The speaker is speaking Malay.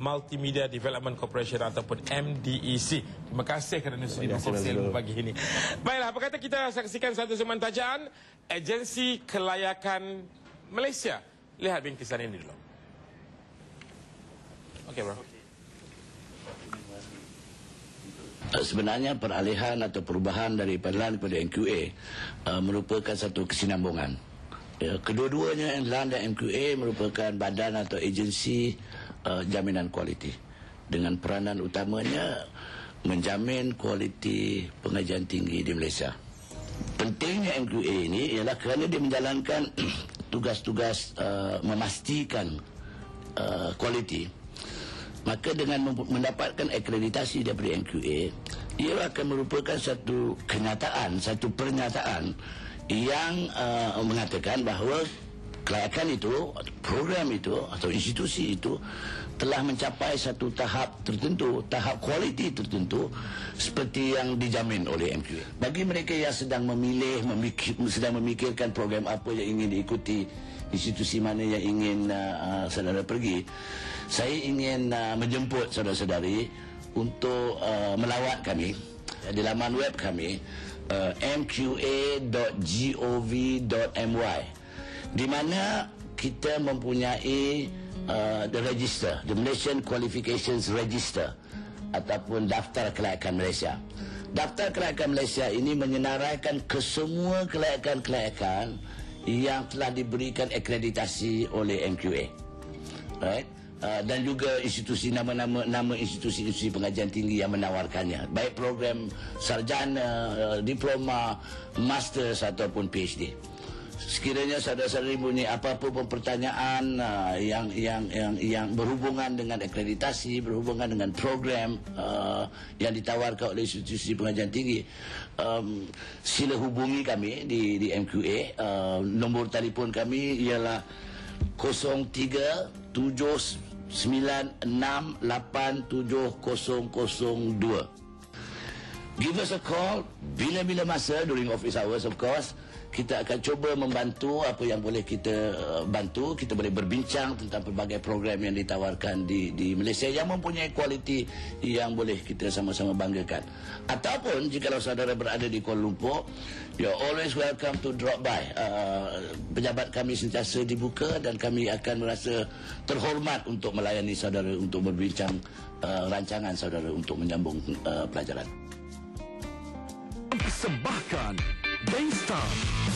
Multimedia Development Corporation ataupun MDEC. Terima kasih kerana sudi berkongsi ilmu pagi ini. Baiklah, apa kata kita saksikan satu semen tajaan Agensi Kelayakan Malaysia. Lihat bingkisan ini dulu. Okey, bro. Uh, sebenarnya peralihan atau perubahan dari PLAN kepada MQA uh, merupakan satu kesinambungan. Ya, kedua-duanya LAN dan MQA merupakan badan atau agensi uh, jaminan kualiti dengan peranan utamanya menjamin kualiti pengajian tinggi di Malaysia. Pentingnya MQA ini ialah kerana dia menjalankan tugas-tugas uh, memastikan uh, kualiti maka dengan mendapatkan akreditasi daripada NQA ia akan merupakan satu kenyataan satu pernyataan yang uh, mengatakan bahawa kelayakan itu program itu atau institusi itu telah mencapai satu tahap tertentu tahap kualiti tertentu seperti yang dijamin oleh MQA bagi mereka yang sedang memilih memikir, sedang memikirkan program apa yang ingin diikuti institusi mana yang ingin uh, saudara pergi saya ingin uh, menjemput saudara-saudari untuk uh, melawat kami uh, di laman web kami uh, mqa.gov.my di mana kita mempunyai uh, the register the Malaysian Qualifications Register ataupun daftar kelayakan Malaysia. Daftar kelayakan Malaysia ini menyenaraikan kesemua kelayakan-kelayakan yang telah diberikan akreditasi oleh MQA right? Uh, dan juga institusi nama-nama nama institusi-institusi pengajian tinggi yang menawarkannya. Baik program sarjana uh, diploma masters ataupun PhD sekiranya saudara-saudari punya apa-apa pun pertanyaan uh, yang yang yang yang berhubungan dengan akreditasi berhubungan dengan program uh, yang ditawarkan oleh institusi pengajian tinggi um, sila hubungi kami di di MQA uh, nombor telefon kami ialah 0379687002 Give us a call bila-bila masa during office hours of course kita akan cuba membantu apa yang boleh kita uh, bantu. Kita boleh berbincang tentang pelbagai program yang ditawarkan di di Malaysia yang mempunyai kualiti yang boleh kita sama-sama banggakan. Ataupun jika saudara berada di Kuala Lumpur you're always welcome to drop by. Uh, pejabat kami sentiasa dibuka dan kami akan merasa terhormat untuk melayani saudara untuk berbincang uh, rancangan saudara untuk menyambung uh, pelajaran. Persembahkan Time.